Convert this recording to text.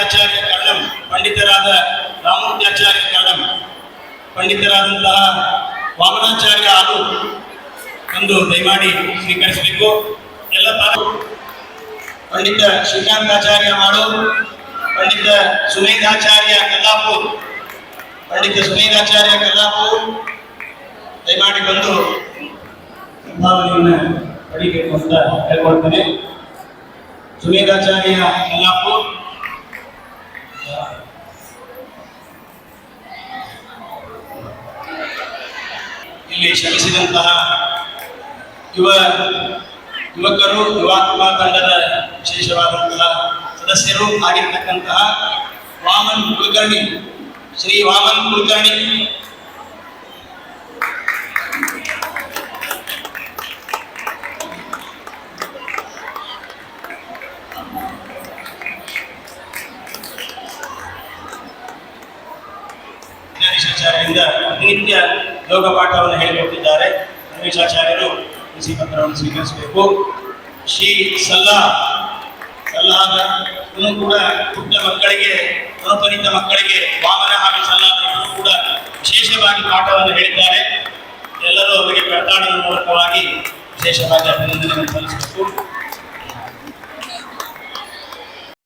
ರಾಮಮೂರ್ತ್ಯಾಚಾರ್ಯ ಕಳ್ಳಂ ಪಂಡಿತರಾದ ರಾಮಮೂರ್ತ್ಯಾಚಾರ್ಯ ಕಳ್ಳಂ ಪಂಡಿತರಾದಂತಹ ವಾಮನಾಚಾರ್ಯ ಆಲು ಒಂದು ದಯಮಾಡಿ ಸ್ವೀಕರಿಸಬೇಕು. ಎಲ್ಲ ಪಂಡಿತ ಶ್ರೀಕಾಂತಾಚಾರ್ಯ ಮಾಡು, ಪಂಡಿತ ಸುಮೇಧಾಚಾರ್ಯ ಕಲ್ಲಾಪುರ್, ಪಂಡಿತ ಸುಮೇಧಾಚಾರ್ಯ ಕಲ್ಲಾಪುರ್, ದಯಮಾಡಿ ಬಂದು ಸಂಭಾವನೆಯನ್ನು ಪಡಿಬೇಕು ಅಂತ ಹೇಳ್ಕೊಳ್ತೇನೆ ಸುಮೇಧಾಚಾರ್ಯ ಕಲ್ಲಾಪುರ್ ಇಲ್ಲಿ ಶ್ರಮಿಸಿದಂತಹ ಯುವ ಯುವಕರು ಯುವಾತ್ಮ ತಂಡದ ವಿಶೇಷವಾದಂತಹ ಸದಸ್ಯರು ಆಗಿರ್ತಕ್ಕಂತಹ ವಾಮನ್ ಕುಲಕರ್ಣಿ ಶ್ರೀ ವಾಮನ್ ಕುಲಕರ್ಣಿ. ಗಣೇಶಾಚಾರ್ಯರಿಂದ ನಿತ್ಯ ಯೋಗ ಪಾಠವನ್ನು ಹೇಳಿಕೊಟ್ಟಿದ್ದಾರೆ. ರಮೇಶಾಚಾರ್ಯರು ಕೃಷಿ ಪತ್ರವನ್ನು ಸ್ವೀಕರಿಸಬೇಕು. ಶ್ರೀ ಸಲ್ಲಾ, ಸಲ್ಲಾದ ಕೂಡ ಪುಟ್ಟ ಮಕ್ಕಳಿಗೆ ಅನುಪರಿತ ಮಕ್ಕಳಿಗೆ ವಾಮನ ಹಾಗೂ ಸಲ್ಲಾದರು ಕೂಡ ವಿಶೇಷವಾಗಿ ಪಾಠವನ್ನು ಹೇಳಿದ್ದಾರೆ. ಎಲ್ಲರೂ ಅವರಿಗೆ ಪ್ರತಾಡದ ಮೂಲಕವಾಗಿ ವಿಶೇಷವಾಗಿ ಅಭಿನಂದನೆಯನ್ನು ಸಲ್ಲಿಸಬೇಕು.